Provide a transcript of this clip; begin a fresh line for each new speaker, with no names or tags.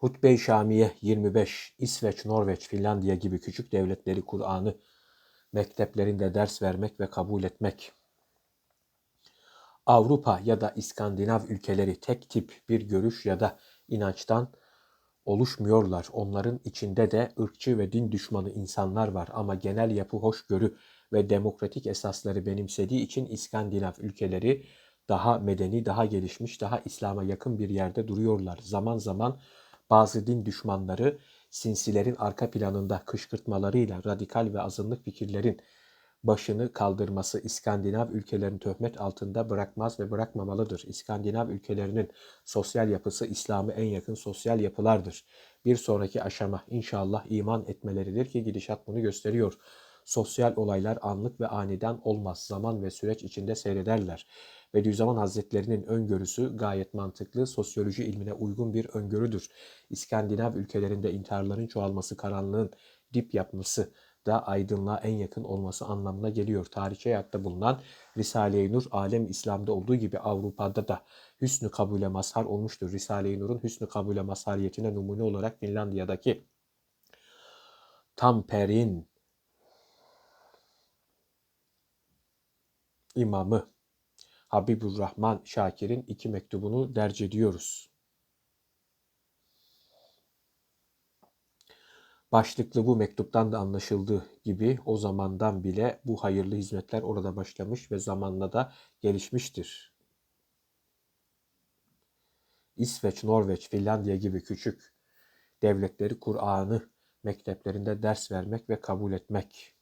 Hutbe-i Şamiye 25, İsveç, Norveç, Finlandiya gibi küçük devletleri Kur'an'ı mekteplerinde ders vermek ve kabul etmek. Avrupa ya da İskandinav ülkeleri tek tip bir görüş ya da inançtan oluşmuyorlar. Onların içinde de ırkçı ve din düşmanı insanlar var ama genel yapı hoşgörü ve demokratik esasları benimsediği için İskandinav ülkeleri daha medeni, daha gelişmiş, daha İslam'a yakın bir yerde duruyorlar. Zaman zaman bazı din düşmanları sinsilerin arka planında kışkırtmalarıyla radikal ve azınlık fikirlerin başını kaldırması İskandinav ülkelerini töhmet altında bırakmaz ve bırakmamalıdır. İskandinav ülkelerinin sosyal yapısı İslam'a en yakın sosyal yapılardır. Bir sonraki aşama inşallah iman etmeleridir ki gidişat bunu gösteriyor. Sosyal olaylar anlık ve aniden olmaz. Zaman ve süreç içinde seyrederler. Bediüzzaman Hazretlerinin öngörüsü gayet mantıklı, sosyoloji ilmine uygun bir öngörüdür. İskandinav ülkelerinde intiharların çoğalması, karanlığın dip yapması da aydınlığa en yakın olması anlamına geliyor. Tarihçe hayatta bulunan Risale-i Nur, alem İslam'da olduğu gibi Avrupa'da da hüsnü kabule mazhar olmuştur. Risale-i Nur'un hüsnü kabule mazhariyetine numune olarak Finlandiya'daki Tamperin imamı Habiburrahman Şakir'in iki mektubunu derc ediyoruz. Başlıklı bu mektuptan da anlaşıldığı gibi o zamandan bile bu hayırlı hizmetler orada başlamış ve zamanla da gelişmiştir. İsveç, Norveç, Finlandiya gibi küçük devletleri Kur'an'ı mekteplerinde ders vermek ve kabul etmek